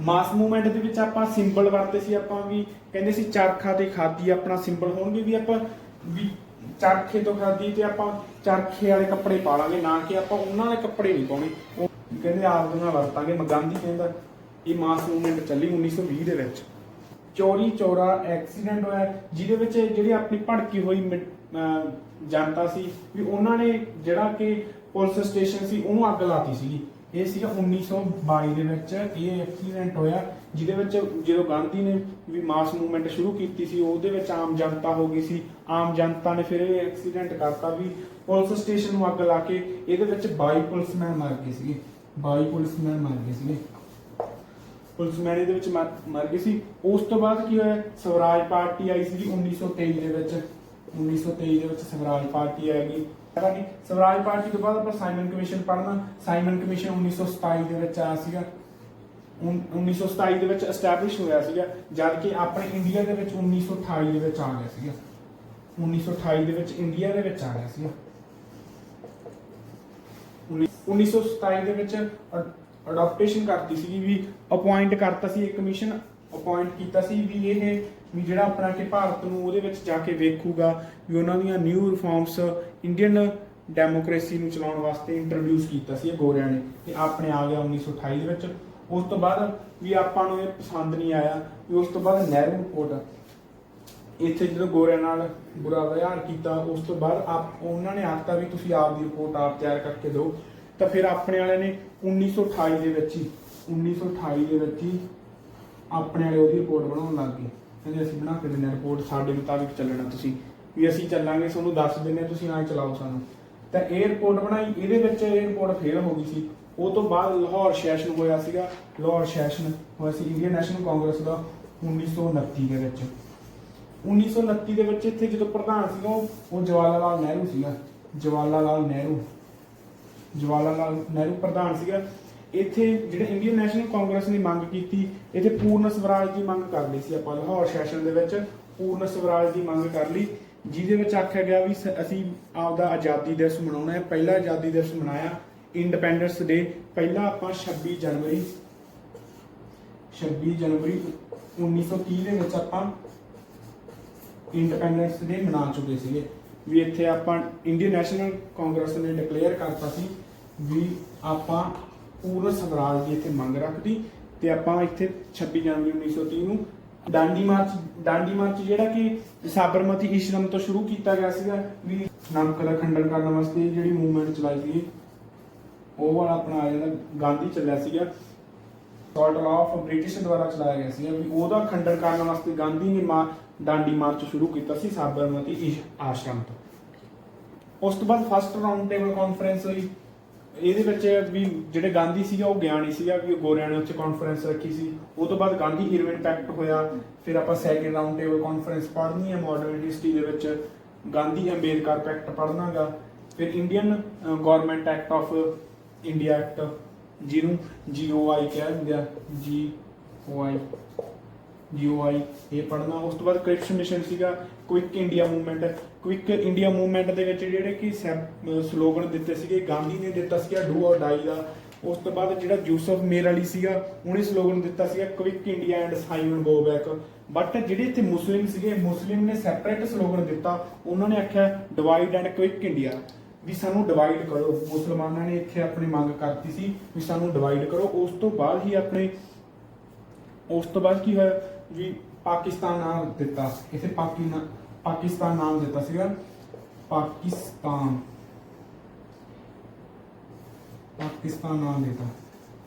ਮਾਸ ਮੂਵਮੈਂਟ ਦੇ ਵਿੱਚ ਆਪਾਂ ਸਿੰਬਲ ਵਰਤੇ ਸੀ, ਆਪਾਂ ਵੀ ਕਹਿੰਦੇ ਸੀ ਚਰਖਾ ਤੇ ਖਾਦੀ ਆਪਣਾ ਸਿੰਬਲ ਹੋਣਗੇ ਵੀ ਆਪਾਂ ਵੀ ਚਰਖੇ ਤੋਂ ਖਾਦੀ ਤੇ ਆਪਾਂ ਚਰਖੇ ਵਾਲੇ ਕੱਪੜੇ ਪਾ ਲਾਂਗੇ ਨਾ ਕਿ ਆਪਾਂ ਉਹਨਾਂ ਦੇ ਕੱਪੜੇ ਨਹੀਂ ਪਾਉਣੇ। ਕਹਿੰਦੇ ਆਪ ਦੀਆਂ ਵਰਤਾਂਗੇ, ਮੈਂ ਗਾਂਧੀ ਕਹਿੰਦਾ, ਇਹ ਮਾਸ ਮੂਵਮੈਂਟ ਚੱਲੀ 1920 ਦੇ ਵਿੱਚ। ਚੋਰੀ, ਚੋਰਾ ਐਕਸੀਡੈਂਟ ਹੋਇਆ, ਜਿਹਦੇ ਵਿੱਚ ਜਿਹੜੀ ਆਪਣੀ ਭੜਕੀ ਹੋਈ ਜਨਤਾ ਸੀ, ਵੀ ਉਹਨਾਂ ਨੇ ਜਿਹੜਾ ਕਿ ਪੁਲਿਸ ਸਟੇਸ਼ਨ ਸੀ, ਉਹਨੂੰ ਅੱਗ ਲਾਤੀ ਸੀਗੀ। ਇਹ ਸੀਗਾ 1922 ਦੇ ਵਿੱਚ ਇਹ ਐਕਸੀਡੈਂਟ ਹੋਇਆ, ਜਿਹਦੇ ਵਿੱਚ ਜਦੋਂ ਗਾਂਧੀ ਨੇ ਵੀ ਮਾਸ ਮੂਵਮੈਂਟ ਸ਼ੁਰੂ ਕੀਤੀ ਸੀ, ਉਹਦੇ ਵਿੱਚ ਆਮ ਜਨਤਾ ਹੋ ਗਈ ਸੀ। ਆਮ ਜਨਤਾ ਨੇ ਫਿਰ ਇਹ ਐਕਸੀਡੈਂਟ ਕਰਤਾ ਵੀ ਪੁਲਿਸ ਸਟੇਸ਼ਨ ਨੂੰ ਅੱਗ ਲਾ ਕੇ ਇਹਦੇ ਵਿੱਚ 22 ਪੁਲਿਸਮੈਨ ਮਰ ਗਏ ਸੀਗੇ। 22 ਪੁਲਿਸਮੈਨ ਮਰ ਗਏ ਸੀਗੇ। ਪੁਲਿਸਮੈਨ ਇਹਦੇ ਵਿੱਚ ਮਰ ਮਰ ਗਏ ਸੀ। ਉਸ ਤੋਂ ਬਾਅਦ ਕੀ ਹੋਇਆ? ਸਵਰਾਜ ਪਾਰਟੀ ਆਈ ਸੀ 1923 ਦੇ ਵਿੱਚ। 1923 ਦੇ ਵਿੱਚ ਸਵਰਾਜ ਪਾਰਟੀ ਆ ਗਈ। ਪਤਾ ਨਹੀਂ, ਸਵਰਾਜ ਪਾਰਟੀ ਤੋਂ ਬਾਅਦ ਆਪਾਂ ਸਾਈਮਨ ਕਮਿਸ਼ਨ ਪੜ੍ਹਨਾ। ਸਾਈਮਨ ਕਮਿਸ਼ਨ 1927 ਦੇ ਵਿੱਚ ਆਇਆ ਸੀਗਾ। ਉਨ- 1927 ਦੇ ਵਿੱਚ ਐਸਟੈਬਲਿਸ਼ ਹੋਇਆ ਸੀਗਾ, ਜਦ ਕਿ ਆਪਣੇ ਇੰਡੀਆ ਦੇ ਵਿੱਚ 1928 ਦੇ ਵਿੱਚ ਆ ਗਿਆ ਸੀਗਾ। 1928 ਦੇ ਵਿੱਚ ਇੰਡੀਆ ਦੇ ਵਿੱਚ ਆ ਗਿਆ ਸੀਗਾ। 1927 ਦੇ ਵਿੱਚ ਅਡਾਪਟੇਸ਼ਨ ਕਰਤੀ ਸੀਗੀ ਵੀ ਅਪਾਇੰਟ ਕਰਤਾ ਸੀ, ਇੱਕ ਕਮਿਸ਼ਨ ਅਪਾਇੰਟ ਕੀਤਾ ਸੀ ਵੀ ਇਹ ਵੀ ਜਿਹੜਾ ਆਪਣਾ ਕਿ ਭਾਰਤ ਨੂੰ ਉਹਦੇ ਵਿੱਚ ਜਾ ਕੇ ਵੇਖੂਗਾ ਵੀ ਉਹਨਾਂ ਦੀਆਂ ਨਿਊ ਰਿਫਾਰਮਸ ਇੰਡੀਅਨ ਡੈਮੋਕ੍ਰੇਸੀ ਨੂੰ ਚਲਾਉਣ ਵਾਸਤੇ ਇੰਟਰੋਡਿਊਸ ਕੀਤਾ ਸੀ ਇਹ ਗੋਰਿਆਂ ਨੇ ਤੇ ਆਪਣੇ ਆ ਗਿਆ 1928 ਦੇ ਵਿੱਚ। ਉਸ ਤੋਂ ਬਾਅਦ ਵੀ ਆਪਾਂ ਨੂੰ ਇਹ ਪਸੰਦ ਨਹੀਂ ਆਇਆ, ਵੀ ਉਸ ਤੋਂ ਬਾਅਦ ਨਹਿਰੂ ਰਿਪੋਰਟ ਇੱਥੇ ਜਦੋਂ ਗੋਰਿਆਂ ਨਾਲ ਬੁਰਾ ਵਿਹਾਰ ਕੀਤਾ ਉਸ ਤੋਂ ਬਾਅਦ ਆਪ ਉਹਨਾਂ ਨੇ ਆਖਤਾ ਵੀ ਤੁਸੀਂ ਆਪ ਦੀ ਰਿਪੋਰਟ ਆਪ ਤਿਆਰ ਕਰਕੇ ਦਿਓ। ਤਾਂ ਫਿਰ ਆਪਣੇ ਵਾਲਿਆਂ ਨੇ 1928 ਦੇ ਵਿੱਚ ਹੀ 1928 ਦੇ ਵਿੱਚ ਹੀ ਆਪਣੇ ਵਾਲੇ ਉਹਦੀ ਰਿਪੋਰਟ ਬਣਾਉਣ ਲੱਗ ਗਏ। ਕਹਿੰਦੇ ਅਸੀਂ ਬਣਾ ਕੇ ਦਿੰਦੇ ਰਿਪੋਰਟ ਸਾਡੇ ਮੁਤਾਬਿਕ ਚੱਲਣਾ ਤੁਸੀਂ। ਵੀ ਅਸੀਂ ਚੱਲਾਂਗੇ ਤੁਹਾਨੂੰ ਦੱਸ ਦਿੰਦੇ ਹਾਂ, ਤੁਸੀਂ ਆ ਚਲਾਓ ਸਾਨੂੰ। ਤਾਂ ਇਹ ਰਿਪੋਰਟ ਬਣਾਈ ਇਹਦੇ ਵਿੱਚ ਇਹ ਰਿਪੋਰਟ ਫੇਲ ਹੋ ਗਈ ਸੀ। ਉਹ ਤੋਂ ਬਾਅਦ ਲਾਹੌਰ ਸੈਸ਼ਨ ਹੋਇਆ ਸੀਗਾ। ਲਾਹੌਰ ਸੈਸ਼ਨ ਹੋਇਆ ਸੀ ਇੰਡੀਅਨ ਨੈਸ਼ਨਲ ਕਾਂਗਰਸ ਦਾ 1929 ਦੇ ਵਿੱਚ। 1929 ਦੇ ਵਿੱਚ ਇੱਥੇ ਜਦੋਂ ਪ੍ਰਧਾਨ ਸੀਗਾ, ਉਹ ਉਹ ਜਵਾਹਰ ਲਾਲ ਨਹਿਰੂ ਸੀਗਾ। ਜਵਾਹਰ ਲਾਲ ਨਹਿਰੂ। ਜਵਾਹਰ ਲਾਲ ਨਹਿਰੂ ਪ੍ਰਧਾਨ ਸੀਗਾ। ਇੱਥੇ ਜਿਹੜੇ ਇੰਡੀਅਨ ਨੈਸ਼ਨਲ ਕਾਂਗਰਸ ਨੇ ਮੰਗ ਕੀਤੀ, ਇੱਥੇ ਪੂਰਨ ਸਵਰਾਜ ਦੀ ਮੰਗ ਕਰ ਲਈ ਸੀ ਆਪਾਂ, ਲਾਹੌਰ ਸੈਸ਼ਨ ਦੇ ਵਿੱਚ ਪੂਰਨ ਸਵਰਾਜ ਦੀ ਮੰਗ ਕਰ ਲਈ, ਜਿਹਦੇ ਵਿੱਚ ਆਖਿਆ ਗਿਆ ਵੀ ਅਸੀਂ ਆਪਦਾ ਆਜ਼ਾਦੀ ਦਿਵਸ ਮਨਾਉਣਾ ਹੈ। ਪਹਿਲਾ ਆਜ਼ਾਦੀ ਦਿਵਸ ਮਨਾਇਆ ਇੰਡੀਪੈਂਡੈਂਸ ਡੇ ਪਹਿਲਾ ਆਪਾਂ 26 ਜਨਵਰੀ 26 ਜਨਵਰੀ 1930 ਦੇ ਵਿੱਚ ਆਪਾਂ ਇੰਡੀਪੈਂਡੈਂਸ ਡੇ ਮਨਾ ਚੁੱਕੇ ਸੀਗੇ। ਵੀ ਇੱਥੇ ਆਪਾਂ ਇੰਡੀਅਨ ਨੈਸ਼ਨਲ ਕਾਂਗਰਸ ਨੇ ਡਿਕਲੇਅਰ ਕਰਤਾ ਸੀ ਵੀ ਆਪਾਂ ਪੂਰਨ ਸਵਰਾਜ ਦੀ ਇੱਥੇ ਮੰਗ ਰੱਖਦੀ ਤੇ ਆਪਾਂ ਇੱਥੇ 26 ਜਨਵਰੀ 1930 ਨੂੰ ਡਾਂਡੀ ਮਾਰਚ ਡਾਂਡੀ ਮਾਰਚ ਜਿਹੜਾ ਕਿ ਸਾਬਰਮਤੀ ਇਸ਼ਰਮ ਤੋਂ ਸ਼ੁਰੂ ਕੀਤਾ ਗਿਆ ਸੀਗਾ, ਵੀ ਨਮਕ ਦਾ ਖੰਡਨ ਕਰਨ ਵਾਸਤੇ ਜਿਹੜੀ ਮੂਵਮੈਂਟ ਚਲਾਈ ਸੀ ਉਹ ਵਾਲਾ ਆਪਣਾ ਆ ਜਾਂਦਾ ਗਾਂਧੀ ਚੱਲਿਆ ਸੀਗਾ। ਸਾਲਟ ਲਾ ਆਫ ਬ੍ਰਿਟਿਸ਼ ਦੁਆਰਾ ਚਲਾਇਆ ਗਿਆ ਸੀ ਵੀ ਉਹਦਾ ਖੰਡਨ ਕਰਨ ਵਾਸਤੇ ਗਾਂਧੀ ਨੇ ਮਾ, ਡਾਂਡੀ ਮਾਰਚ ਸ਼ੁਰੂ ਕੀਤਾ ਸੀ ਸਾਬਰਮਤੀ ਆਸ਼ਰਮ ਤੋਂ। ਉਸ ਤੋਂ ਬਾਅਦ ਫਸਟ ਰਾਉਂਡ ਟੇਬਲ ਕਾਨਫਰੰਸ ਹੋਈ। ਇਹਦੇ ਵਿੱਚ ਵੀ ਜਿਹੜੇ ਗਾਂਧੀ ਸੀਗਾ, ਉਹ ਗਿਆਨੀ ਸੀਗਾ ਵੀ ਉਹ ਗੋਰਿਆਂ ਨੇ ਉੱਥੇ ਕਾਨਫਰੰਸ ਰੱਖੀ ਸੀ। ਉਹ ਤੋਂ ਬਾਅਦ ਗਾਂਧੀ ਹੀਰੋਇਨ ਪੈਕਟ ਹੋਇਆ। ਫਿਰ ਆਪਾਂ ਸੈਕਿੰਡ ਰਾਉਂਡ ਟੇਬਲ ਕਾਨਫਰੰਸ ਪੜ੍ਹਨੀ ਹੈ ਮਾਡਰਨ ਹਿਸਟਰੀ ਦੇ ਵਿੱਚ। ਗਾਂਧੀ ਅੰਬੇਦਕਰ ਪੈਕਟ ਪੜ੍ਹਨਾਗਾ। ਫਿਰ Indian government act of India act ਜਿਹਨੂੰ ਜੀਓਆਈ ਕਿਹਾ ਜਾਂਦਾ ਜੀਓਆਈ ਜੀਓਆਈ ਇਹ ਪੜ੍ਹਨਾ। ਉਸ ਤੋਂ ਬਾਅਦ ਕ੍ਰਿਪਸ ਮਿਸ਼ਨ ਸੀਗਾ। Quit India movement quit India movement ਦੇ ਵਿੱਚ ਜਿਹੜੇ ਕਿ ਸਲੋਗਨ ਦਿੱਤੇ ਸੀਗੇ। ਗਾਂਧੀ ਨੇ ਦਿੱਤਾ ਸੀਗਾ ਡੂ ਔਰ ਡਾਈ ਦਾ। ਉਸ ਤੋਂ ਬਾਅਦ ਜਿਹੜਾ ਜੂਸਫ ਮੇਰ ਅਲੀ ਸੀਗਾ, ਉਹਨੇ ਸਲੋਗਨ ਦਿੱਤਾ ਸੀਗਾ quit India and Simon go back but ਜਿਹੜੇ ਇੱਥੇ ਮੁਸਲਿਮ ਸੀਗੇ ਮੁਸਲਿਮ ਨੇ ਸੈਪਰੇਟ ਸਲੋਗਨ ਦਿੱਤਾ। ਉਹਨਾਂ ਨੇ ਆਖਿਆ ਡਿਵਾਈਡ ਐਂਡ ਕੁਇਕ ਇੰਡੀਆ ਵੀ ਸਾਨੂੰ ਡਿਵਾਈਡ ਕਰੋ। ਮੁਸਲਮਾਨਾਂ ਨੇ ਇੱਥੇ ਆਪਣੀ ਮੰਗ ਕਰਤੀ ਸੀ ਵੀ ਸਾਨੂੰ ਡਿਵਾਈਡ ਕਰੋ। ਉਸ ਤੋਂ ਬਾਅਦ ਹੀ ਆਪਣੇ ਉਸ ਤੋਂ ਬਾਅਦ ਕੀ ਹੋਇਆ ਵੀ ਪਾਕਿਸਤਾਨ ਨਾਮ ਦਿੱਤਾ। ਇਥੇ ਪਾਕਿਸਤਾਨ ਪਾਕਿਸਤਾਨ ਨਾਮ ਦਿੱਤਾ ਸੀਗਾ। ਪਾਕਿਸਤਾਨ। ਪਾਕਿਸਤਾਨ ਨਾਮ ਦਿੱਤਾ।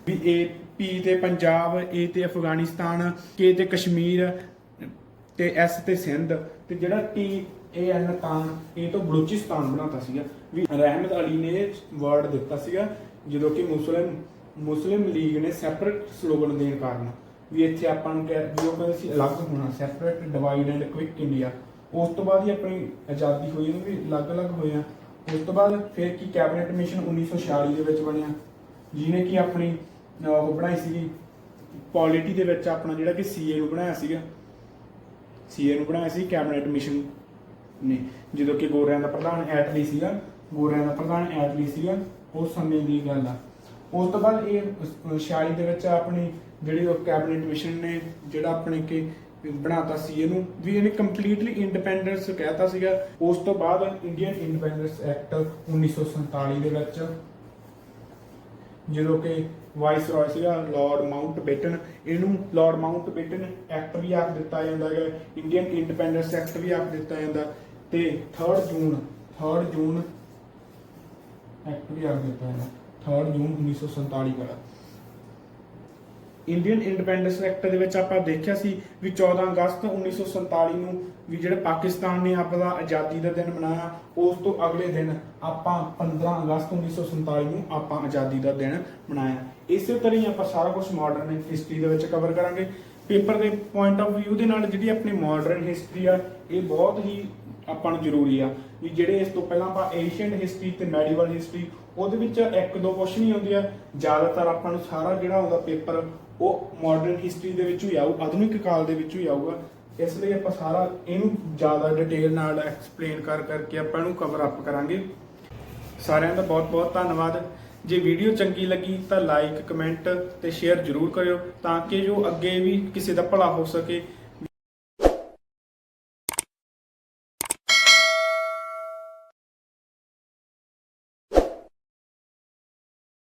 ਵੀ ਏ ਪੀ ਤੇ ਪੰਜਾਬ ਏ ਤੇ ਅਫਗਾਨਿਸਤਾਨ ਕੇ ਤੇ ਕਸ਼ਮੀਰ ਤੇ ਐਸ ਤੇ ਸਿੰਧ। ਤੇ ਜਿਹੜਾ ਟੀ ਇਹ ਐਨ ਤਾਂ ਇਹ ਤੋਂ ਬਲੂਚਿਸਤਾਨ ਬਣਾਤਾ ਸੀਗਾ। ਵੀ ਰਹਿਮਤ ਅਲੀ ਨੇ ਵਰਡ ਦਿੱਤਾ ਸੀਗਾ, ਜਦੋਂ ਕਿ ਮੁਸਲਿਮ ਮੁਸਲਿਮ ਲੀਗ ਨੇ ਸੈਪਰੇਟ ਸਲੋਗਨ ਦੇਣ ਕਾਰਨ ਵੀ ਇੱਥੇ ਆਪਾਂ ਨੂੰ ਕਹਿ ਵੀ ਉਹ ਕਹਿੰਦੇ ਸੀ ਅਲੱਗ ਹੋਣਾ separate divide and quit India ਉਸ ਤੋਂ ਬਾਅਦ ਹੀ ਆਪਣੀ ਆਜ਼ਾਦੀ ਹੋਈ, ਇਹਨੂੰ ਵੀ ਅਲੱਗ-ਅਲੱਗ ਹੋਇਆ। ਉਸ ਤੋਂ ਬਾਅਦ ਫਿਰ ਕੀ ਕੈਬਨਿਟ ਮਿਸ਼ਨ 1946 ਦੇ ਵਿੱਚ ਬਣਿਆ, ਜਿਹਨੇ ਕਿ ਆਪਣੀ ਉਹ ਬਣਾਈ ਸੀਗੀ। ਪੋਲਿਟੀ ਦੇ ਵਿੱਚ ਆਪਣਾ ਜਿਹੜਾ ਕਿ ਸੀਏ ਨੂੰ ਬਣਾਇਆ ਸੀਗਾ। ਸੀਏ ਨੂੰ ਬਣਾਇਆ ਸੀ ਕੈਬਨਿਟ ਮਿਸ਼ਨ ਨੇ। ਜਦੋਂ ਕਿ ਗੋਰਿਆਂ ਦਾ ਪ੍ਰਧਾਨ ਐਟਲੀ ਸੀਗਾ, ਗੋਰਿਆਂ ਦਾ ਪ੍ਰਧਾਨ ਐਟਲੀ ਸੀਗਾ ਉਸ ਸਮੇਂ ਦੀ ਗੱਲ ਆ। ਉਸ ਤੋਂ ਬਾਅਦ ਇਹ 46 ਦੇ ਵਿੱਚ ਆਪਣੀ ਜਿਹੜੀ ਉਹ ਕੈਬਨਿਟ ਮਿਸ਼ਨ ਨੇ, ਜਿਹੜਾ ਆਪਣੇ ਕਿ ਬਣਾਤਾ ਸੀ ਇਹਨੂੰ, ਵੀ ਇਹਨੇ ਕੰਪਲੀਟਲੀ ਇੰਡੀਪੈਂਡੈਂਸ ਕਹਿਤਾ ਸੀਗਾ। ਉਸ ਤੋਂ ਬਾਅਦ ਇੰਡੀਅਨ ਇੰਡੀਪੈਂਡੈਂਸ ਐਕਟ 1947 ਦੇ ਵਿੱਚ, ਜਦੋਂ ਕਿ ਵਾਈਸ ਰਾਏ ਸੀਗਾ ਲਾਰਡ ਮਾਊਂਟ ਬੇਟਨ ਇਹਨੂੰ ਲਾਰਡ ਮਾਊਂਟ ਬੇਟਨ ਐਕਟ ਵੀ ਆਖ ਦਿੱਤਾ ਜਾਂਦਾ ਹੈ ਇੰਡੀਅਨ ਇੰਡੀਪੈਂਡੈਂਸ ਐਕਟ ਵੀ ਆਖ ਦਿੱਤਾ ਜਾਂਦਾ। ਤੇ 3 ਜੂਨ 3 ਜੂਨ ਐਕਟ ਵੀ ਆਖ ਦਿੱਤਾ ਜਾਂਦਾ 3 ਜੂਨ 1947 ਵਾਲਾ। ਇੰਡੀਅਨ ਇੰਡੀਪੈਂਡੈਂਸ ਐਕਟ ਦੇ ਵਿੱਚ ਆਪਾਂ ਦੇਖਿਆ ਸੀ ਵੀ 14 ਅਗਸਤ 1947 ਨੂੰ ਵੀ ਜਿਹੜੇ ਪਾਕਿਸਤਾਨ ਨੇ ਆਪਣਾ ਆਜ਼ਾਦੀ ਦਾ ਦਿਨ ਮਨਾਇਆ, ਉਸ ਤੋਂ ਅਗਲੇ ਦਿਨ ਆਪਾਂ 15 ਅਗਸਤ 1947 ਨੂੰ ਆਪਾਂ ਆਜ਼ਾਦੀ ਦਾ ਦਿਨ ਮਨਾਇਆ। ਇਸੇ ਤਰ੍ਹਾਂ ਹੀ ਆਪਾਂ ਸਾਰਾ ਕੁਝ ਮਾਡਰਨ ਹਿਸਟਰੀ ਦੇ ਵਿੱਚ ਕਵਰ ਕਰਾਂਗੇ। ਪੇਪਰ ਦੇ ਪੁਆਇੰਟ ਆਫ View ਦੇ ਨਾਲ ਜਿਹੜੀ ਆਪਣੀ ਮਾਡਰਨ ਹਿਸਟਰੀ ਆ, ਇਹ ਬਹੁਤ ਹੀ ਆਪਾਂ ਨੂੰ ਜ਼ਰੂਰੀ ਆ ਵੀ ਜਿਹੜੇ ਇਸ ਤੋਂ ਪਹਿਲਾਂ ਆਪਾਂ ਏਸ਼ੀਅਨ ਹਿਸਟਰੀ ਤੇ ਮੈਡੀਵਲ ਹਿਸਟਰੀ ਉਹਦੇ ਵਿੱਚ ਇੱਕ ਦੋ ਕੁਐਸਚਨ ਹੀ ਹੁੰਦੇ ਆ। ਜ਼ਿਆਦਾਤਰ ਆਪਾਂ ਨੂੰ ਸਾਰਾ ਜਿਹੜਾ ਆਉਂਦਾ ਪੇਪਰ, ਉਹ ਮਾਡਰਨ ਹਿਸਟਰੀ ਦੇ ਵਿੱਚ ਹੀ ਆਊ, ਆਧੁਨਿਕ ਕਾਲ ਦੇ ਵਿੱਚ ਹੀ ਆਊਗਾ। ਇਸ ਲਈ ਆਪਾਂ ਸਾਰਾ ਇਹਨੂੰ ਜ਼ਿਆਦਾ ਡਿਟੇਲ ਨਾਲ ਐਕਸਪਲੇਨ ਕਰ ਕਰਕੇ ਆਪਾਂ ਇਹਨੂੰ ਕਵਰ ਅਪ ਕਰਾਂਗੇ। ਸਾਰਿਆਂ ਦਾ ਬਹੁਤ ਬਹੁਤ ਧੰਨਵਾਦ। ਜੇ ਵੀਡੀਓ ਚੰਗੀ ਲੱਗੀ ਤਾਂ ਲਾਈਕ ਕਮੈਂਟ ਤੇ ਸ਼ੇਅਰ ਜ਼ਰੂਰ ਕਰਿਓ ਤਾਂ ਕਿ ਜੋ ਅੱਗੇ ਵੀ ਕਿਸੇ ਦਾ ਭਲਾ ਹੋ ਸਕੇ।